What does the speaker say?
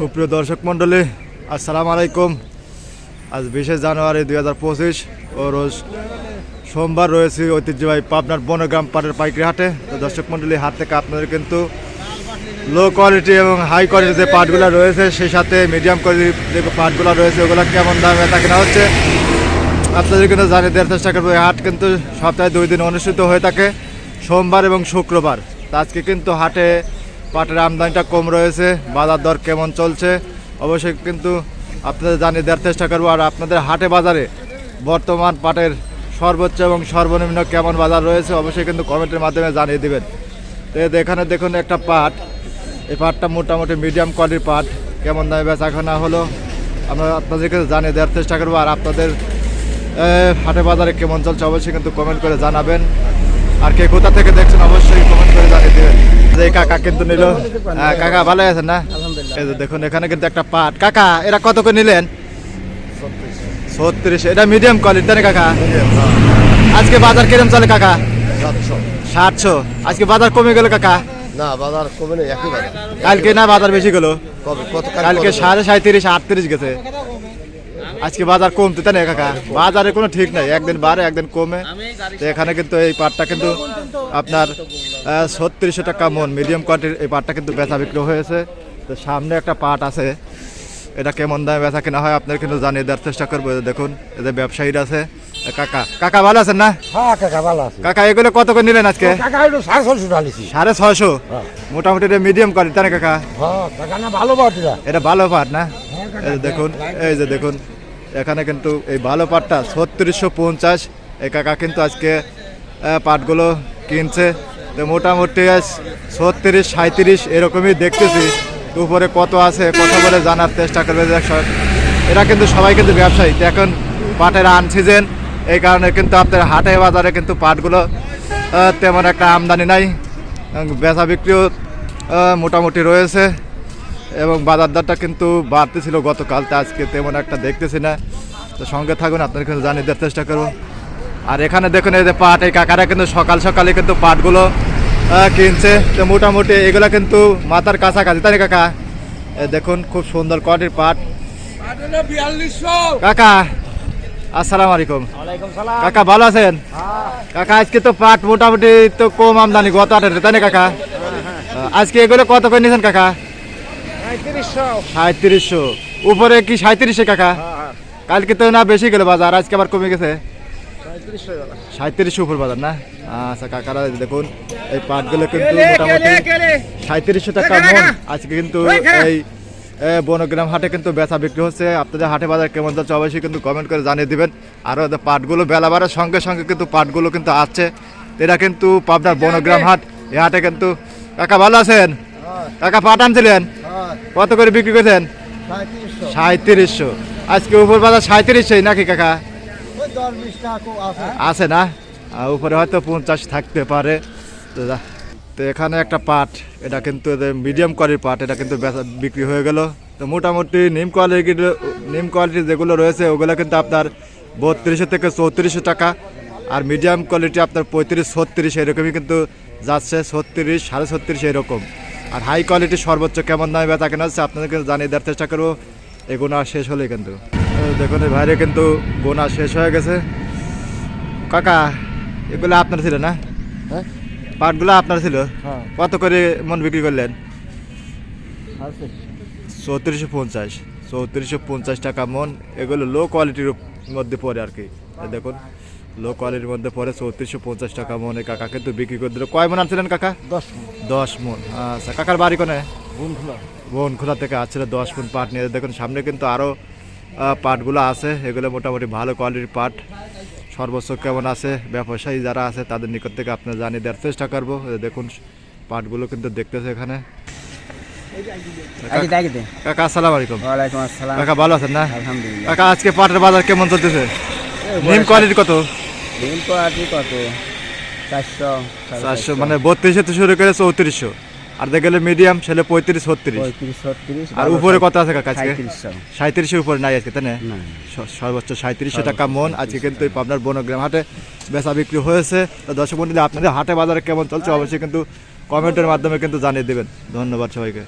সুপ্রিয় দর্শক মণ্ডলী, আসসালামু আলাইকুম। আজ বিশে জানুয়ারি দুই হাজার পঁচিশ ও রোজ সোমবার রয়েছে ঐতিহ্যবাহী পাবনার বনগ্রাম পাটের পাইকারি হাটে। তো দর্শক মণ্ডলী, হাট থেকে আপনাদের কিন্তু লো কোয়ালিটি এবং হাই কোয়ালিটি যে পাটগুলো রয়েছে, সেই সাথে মিডিয়াম কোয়ালিটির যে পাটগুলো রয়েছে, ওগুলো কেমন দামে তা কেনা হচ্ছে আপনাদের কিন্তু জানিয়ে দেওয়ার চেষ্টা করব। হাট কিন্তু সপ্তাহে দুই দিন অনুষ্ঠিত হয়ে থাকে, সোমবার এবং শুক্রবার। আজকে কিন্তু হাটে পাটের আমদানিটা কম রয়েছে, বাজার দর কেমন চলছে, অবশ্যই কিন্তু আপনাদের জানিয়ে দেওয়ার চেষ্টা করব। আর আপনাদের হাটে বাজারে বর্তমান পাটের সর্বোচ্চ এবং সর্বনিম্ন কেমন বাজার রয়েছে, অবশ্যই কিন্তু কমেন্টের মাধ্যমে জানিয়ে দেবেন। তো এখানে দেখুন একটা পাট, এই পাটটা মোটামুটি মিডিয়াম কোয়ালিটির পাট, কেমন দামে বেচাকেনা হলো, আমরা আপনাদেরকে জানিয়ে দেওয়ার চেষ্টা করব। আর আপনাদের হাটে বাজারে কেমন চলছে, অবশ্যই কিন্তু কমেন্ট করে জানাবেন। আর কে কোথা থেকে দেখছেন অবশ্যই কমেন্ট করে জানিয়ে দেবেন। যে কাকা কিন্তু নিল। হ্যাঁ, কাকা ভালো আছেন না? এই যে দেখুন এখানে কিন্তু একটা পাট। কাকা এরা কত করে নিলেন? ছত্রিশ। এটা মিডিয়াম কোয়ালিটি তাই না কাকা? আজকে বাজার কিরম চলে কাকা? সাতশো। আজকে বাজার কমে গেল কাকা? না বাজার কমে নেই একই কালকে না বাজার বেশি গেল? কালকে সাড়ে সাঁত্রিশ আটত্রিশ গেছে। আজকে বাজার কমতে তাই না কাকা? বাজারে কোনো ঠিক নাই একদিন বাড়ে একদিন কমে। তো এখানে কিন্তু এই পাটটা কিন্তু আপনার ছত্রিশশো টাকা মন মিডিয়াম কোয়ালিটির এই পাটটা কিন্তু বেচা বিক্রি হয়েছে। তো সামনে একটা পাট আছে এটা কেমন দামে বেচা কেনা হয় আপনার কিন্তু জানিয়ে দেওয়ার চেষ্টা করব দেখুন এদের ব্যবসায়ীরা আছে। কাকা কাকা ভালো আছেন না? হ্যাঁ কাকা ভালো আছে। কাকা এগুলো কত করে নিলেন আজকে? কাকা একটু সাড়ে ছশো ঢালিছি সাড়ে ছয়শো? মোটামুটি এটা মিডিয়াম কোয়ালিটি তাই না কাকা? হ্যাঁ কাকা না ভালো বাটিরা এটা। ভালো পাট না? দেখুন এই যে দেখুন এখানে কিন্তু এই ভালো পাটটা ছত্রিশশো পঞ্চাশ। এই কাকা কিন্তু আজকে পাটগুলো কিনছে। তো মোটামুটি ছত্রিশ সাঁত্রিশ এরকমই দেখতেছি। উপরে কত আছে, কথা বলে জানার চেষ্টা করবে এরা কিন্তু সবাই কিন্তু ব্যবসায়ী। এখন পাটের আন সিজন এই কারণে কিন্তু আপনার হাটে বাজারে কিন্তু পাটগুলো তেমন একটা আমদানি নাই। বেচা বিক্রিও মোটামুটি রয়েছে। এবং বাজার দরটা কিন্তু বাড়তেছিল গতকাল তা আজকে তেমন একটা দেখতেছি না। তো সঙ্গে থাকুন আপনার কিন্তু জানিয়ে দেওয়ার চেষ্টা করব। আর এখানে দেখুন এই যে পাট এই কাকারা কিন্তু সকাল সকালে কিন্তু পাটগুলো কিনছে। তো মোটামুটি এগুলো কিন্তু মাথার কাছাকাছি তাই কাকা? দেখুন খুব সুন্দর কোয়ালিটির পাট। কাকা আসসালাম আলাইকুম। কাকা ভালো আছেন? কাকা আজকে তো পাট মোটামুটি তো কম আমদানি গত আটের তাই না কাকা? আজকে এগুলো কত করে নিয়েছেন কাকা? সাঁত্রিশশো। উপরে কি সাঁত্রিশে কাকা? কালকে তো না বেশি গেল বাজার আজকে আবার কমে গেছে। সাঁত্রিশশো উপর বাজার না? আচ্ছা কাকারা দেখুন এই পাটগুলো কিন্তু মোটামুটি সাঁত্রিশশো টাকা মন। আজকে কিন্তু এই বনগ্রাম হাটে কিন্তু বেচা বিক্রি হচ্ছে। আপনাদের হাটে বাজার কেমন যাচ্ছে অবশ্যই কিন্তু কমেন্ট করে জানিয়ে দিবেন। আরও পাটগুলো বেলা বাড়ার সঙ্গে সঙ্গে কিন্তু পাটগুলো কিন্তু আসছে। এটা কিন্তু পাবনার বনগ্রাম হাট। এই হাটে কিন্তু কাকা ভালো আছেন? কাকা পাট আনছিলেন? কত করে বিক্রি করছেন? পঁয়ত্রিশশো সাঁত্রিশশো। আজকে উপর বাজার সাঁত্রিশশোই নাকি কাকা? আছে। না? আর উপরে হয়তো পঞ্চাশ থাকতে পারে। তো তো এখানে একটা পাট এটা কিন্তু মিডিয়াম কোয়ালিটির পাট এটা কিন্তু বিক্রি হয়ে গেল। তো মোটামুটি নিম কোয়ালিটির নিম কোয়ালিটির যেগুলো রয়েছে ওগুলো কিন্তু আপনার বত্রিশশো থেকে চৌত্রিশশো টাকা। আর মিডিয়াম কোয়ালিটি আপনার পঁয়ত্রিশ ছত্রিশ এরকমই কিন্তু যাচ্ছে ছত্রিশ সাড়ে ছত্রিশ এরকম। আর হাই কোয়ালিটির সর্বোচ্চ কেমন দামে বেচা কেনা হচ্ছে আপনাদেরকে জানিয়ে দেওয়ার চেষ্টা করব। এই গোনা শেষ হলে কিন্তু। দেখুন এই বাইরে কিন্তু গোনা শেষ হয়ে গেছে। কাকা এগুলো আপনার ছিল না? হ্যাঁ? পাটগুলো আপনার ছিল? হ্যাঁ। কত করে মন বিক্রি করলেন? চৌত্রিশশো পঞ্চাশ। চৌত্রিশশো পঞ্চাশ টাকা মন। এগুলো লো কোয়ালিটির মধ্যে পড়ে আর কি। দেখুন। লো কোয়ালিটির মধ্যে পড়ে চৌত্রিশশো পঞ্চাশ টাকা মন কাকা কিন্তু বিক্রি করে দিল। কয় মন আনছিলেন কাকা? দশ দশ মন। আচ্ছা কাকার বাড়ি কোনে? গুণ খোলা। বনখোলা থেকে আসছিল দশ ফুট পাট নিয়ে। দেখুন সামনে কিন্তু আরও পাটগুলো আছে। এগুলো মোটামুটি ভালো কোয়ালিটির পাট। সর্বোচ্চ কেমন আছে? ব্যবসায়ী যারা আছে তাদের নিকট থেকে আপনার জানিয়ে দেওয়ার চেষ্টা করব। দেখুন পাটগুলো কিন্তু দেখতেছে এখানে। কাকা আসসালামু আলাইকুম। কাকা ভালো আছেন না? আলহামদুলিল্লাহ। কাকা আজকে পাটের বাজার কেমন চলতেছে? নিম কোয়ালিটি কত? দিন পাটি কত? চারশো সাড়ে চারশো মানে বত্রিশশো থেকে শুরু করে চৌত্রিশশো। আর দেখে গেলে মিডিয়াম ছেলে পঁয়ত্রিশ ছত্রিশ। আর উপরে কত আছে কাকা আজকে? সাঁত্রিশের উপরে নাই আজকে তাই না? সর্বোচ্চ সাঁত্রিশশো টাকা মন। আজকে কিন্তু এই পাবনার বনগ্রাম হাটে বেচা বিক্রি হয়েছে। তো দর্শক মন্ডলী আপনাদের হাটে বাজারে কেমন চলছে? অবশ্যই কিন্তু কমেন্টের মাধ্যমে কিন্তু জানিয়ে দেবেন। ধন্যবাদ সবাইকে।